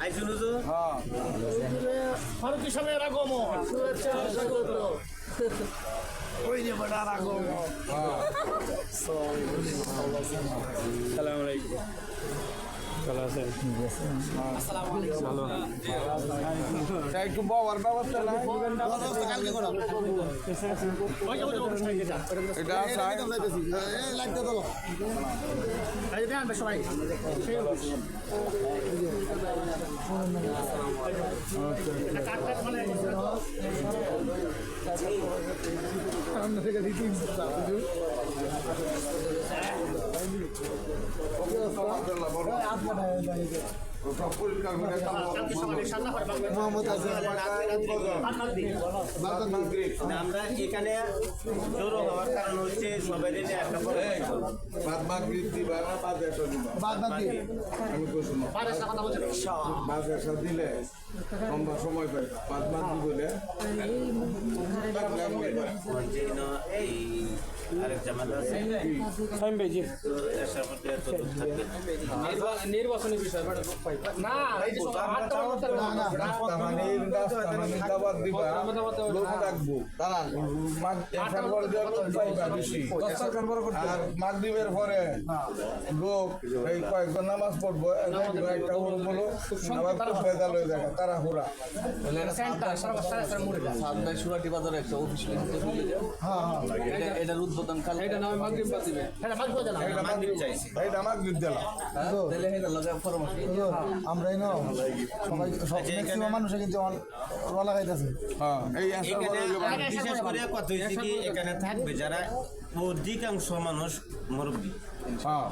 আইসুন ফারুকি সাহেবের আগমন শুভেচ্ছা হ্যাঁ। স্বাগত ওই যে বড়ার আগমন। হ্যাঁ। ভালো আছেন একটু বাবার ব্যবস্থা সবাই মানে আমরা এখানে জড়ো হওয়ার কারণ হচ্ছে সবাই একটা দিলে আমরা সময় পাই বাদ বাদ বলে নির্বাচনী বিষয় না মানে মানে পরে লোক মাগরিবের পরে এই কয়েকজন নামাজ পড়ব একটা ওর বলো আবার দেখা তারা হুরা বাজারে একটা অফিস এটার উদ্বোধন কাল। এটা নামে মাগরিব বাজিবে এটা মাছ বলে না। মাগরিব চাইছি। এইটা মাগরিব দিলাম তাহলে এটা লগে পরামর্শ আমরা না সবাই ম্যাক্সিমাম মানুষে কিন্তু ওলা লাগাইতেছে। হ্যাঁ এই এখানে পরে হইল আর বিশেষ করে কথা হচ্ছে কি এখানে থাকবে যারা অধিকাংশ মানুষ মুরব্বী। হ্যাঁ।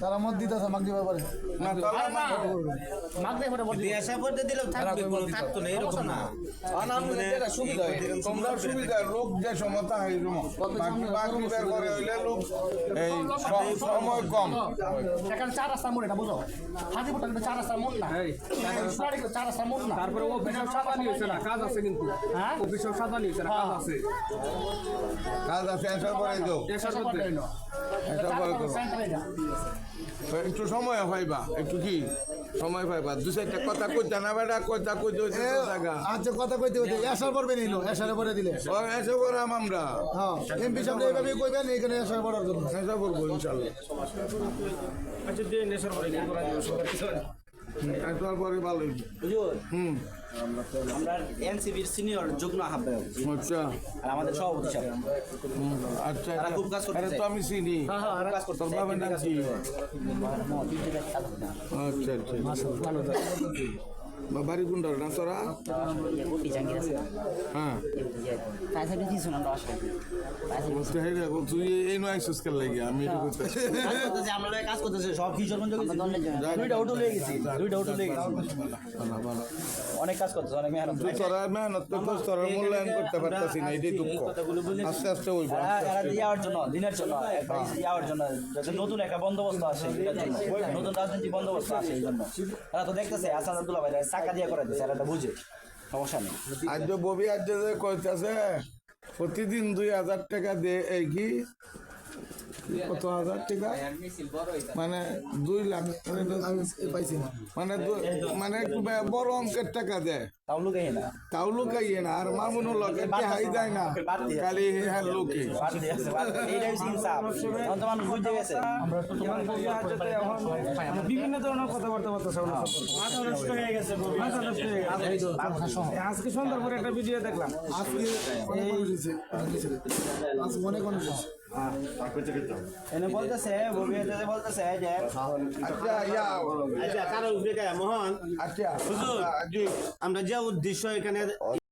তারা মত দিতেছে মাগদি ব্যাপারে। না তাহলে না মাছ দিয়ে ফটো বলতে দেশা পড়তে দিলেও থাকবে কোনো থাকতো না এরকম না। সুবিধা তোমরা সুবিধা লোক যে সমতা হয় মাগরিবের পরে হইলে লোক এই সময় কম। এখানে চার রাস্তার মোড় এটা বুঝো? হাজিপুর কিন্তু চার রাস্তার মোড় না? সুরাড়ি চার রাস্তার মোড় না? তারপরে অফিসের সাজানি হয়েছে না কাজ আছে কিন্তু। হ্যাঁ? হয়েছে না কাজ আছে। কাজ আছে এসব করো একটু সময় পাইবা একটু কি? সময় পাইবা। দু চারটা কথা কই না বেটা কথা কই তো জায়গা। আচ্ছা কথা কইতে কইতে এসার পড়বে নিলো এসার পরে দিলে। ও এসে করাম আমরা। হ্যাঁ এমপি সাহেব এইভাবে কইবেন এখানে এসার পড়ার জন্য। এসার করব ইনশাল্লাহ। আচ্ছা দিয়ে এসার পরে কি করা যাবে সবার কিছু এসবার পরে ভালোই হুম। আমরা এনসিবির সিনিয়র যুগ্ম আহ্বায়ক। আচ্ছা। আর আমাদের সভাপতি সাহেব। আচ্ছা তারা খুব কাজ করতেছে। তো আমি চিনি। কাজ করতে বাবার নাম কি? আচ্ছা আচ্ছা। বা বাড়ি কোনটা কিছু কাজ করতেছে সব গেছি দুইটা হোটেল হয়ে করতে তোরা মূল্যায়ন করতে পারতাছি না, এটাই দিনের জন্য দেওয়ার জন্য নতুন একটা বন্দোবস্ত জন্য। নতুন রাজনৈতিক বন্দোবস্ত তো দেখতেছে চাকা দিয়ে করে দিচ্ছে এটা বুঝে। সমস্যা নেই। আজ ববি আজ যে কইতাছে, প্রতিদিন দুই হাজার টাকা দিয়ে, এই কি? কত হাজার টাকা? মানে দুই লাখ। পাইছি মানে দু- মানে বড় অঙ্কের টাকা দেয় তাও লুকাইয়ে না। আর মামুন লোকে হাই যায় না। খালি হ্যাঁ লোকে। বিভিন্ন ধরনের কথাবার্তা। আজকে সন্ধ্যার পরে একটা ভিডিও দেখলাম। আজকে অনেক মানুষ আজকে অনেক মানুষ এনে বলতেছে ভবিষ্যতে বলতেছে যে। আচ্ছা ইয়া। আচ্ছা মোহন। আচ্ছা। হুজুর। আমরা যে উদ্দেশ্য এখানে